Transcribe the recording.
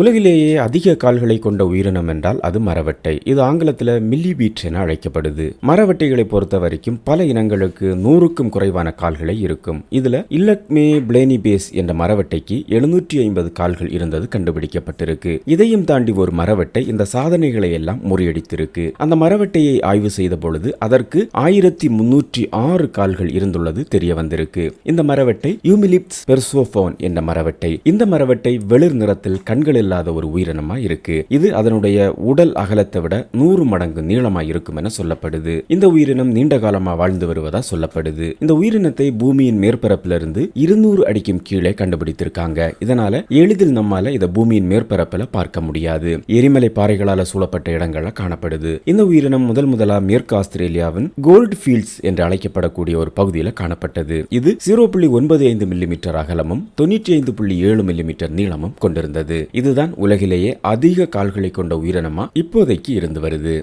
உலகிலேயே அதிக கால்களை கொண்ட உயிரினம் என்றால் அது மரவட்டை. இது ஆங்கிலத்தில் மில்லி பீட் என அழைக்கப்படுது. மரவட்டைகளை பொறுத்த வரைக்கும் பல இனங்களுக்கு நூறுக்கும் குறைவான கால்களை இருக்கும். இதுல இல்லக்மே பிளேனிபேஸ் என்ற மரவட்டைக்கு எழுநூற்றி ஐம்பது கால்கள் இருந்தது கண்டுபிடிக்கப்பட்டிருக்கு. இதையும் தாண்டி ஒரு மரவட்டை இந்த சாதனைகளை எல்லாம் முறியடித்திருக்கு. அந்த மரவட்டையை ஆய்வு செய்த பொழுது அதற்கு ஆயிரத்தி முன்னூற்றி ஆறு கால்கள் இருந்துள்ளது தெரிய வந்திருக்கு. இந்த மரவட்டை யூமிலிப்ஸ் பெர்சோபோன் என்ற மரவட்டை. இந்த மரவட்டை வெளிர் நிறத்தில் கண்களில் இல்லாத ஒரு உயிரினமா இருக்கு. இது அதனுடைய உடல் அகலத்தை விட நூறு மடங்கு நீளமா இருக்கும் என சொல்லப்படுது. இந்த உயிரினம் நீண்ட காலமா வாழ்ந்து வருவதா சொல்லப்படுது. இந்த உயிரினத்தை பூமியின் மேற்பரப்பிலிருந்து இருநூறு அடிக்கும் கீழே கண்டுபிடித்திருக்காங்க. இதனால எளிதில் நம்மால இதை பூமியின் மேற்பரப்பில் பார்க்க முடியாது. எரிமலை பாறைகளால சூழப்பட்ட இடங்கள்ல காணப்படுது. இந்த உயிரினம் முதல் முதலா மேற்கு ஆஸ்திரேலியாவின் கோல்ட் ஃபீல்ட்ஸ் என்று அழைக்கப்படக்கூடிய ஒரு பகுதியில் காணப்பட்டது. இது ஜீரோ புள்ளி ஒன்பது ஐந்து மில்லிமீட்டர் அகலமும் தொண்ணூற்றி ஐந்து புள்ளி ஏழு மில்லிமீட்டர் நீளமும் கொண்டிருந்தது. தான் உலகிலேயே அதிக கால்களை கொண்ட உயிரினமா இப்போதைக்கு இருந்து வருது.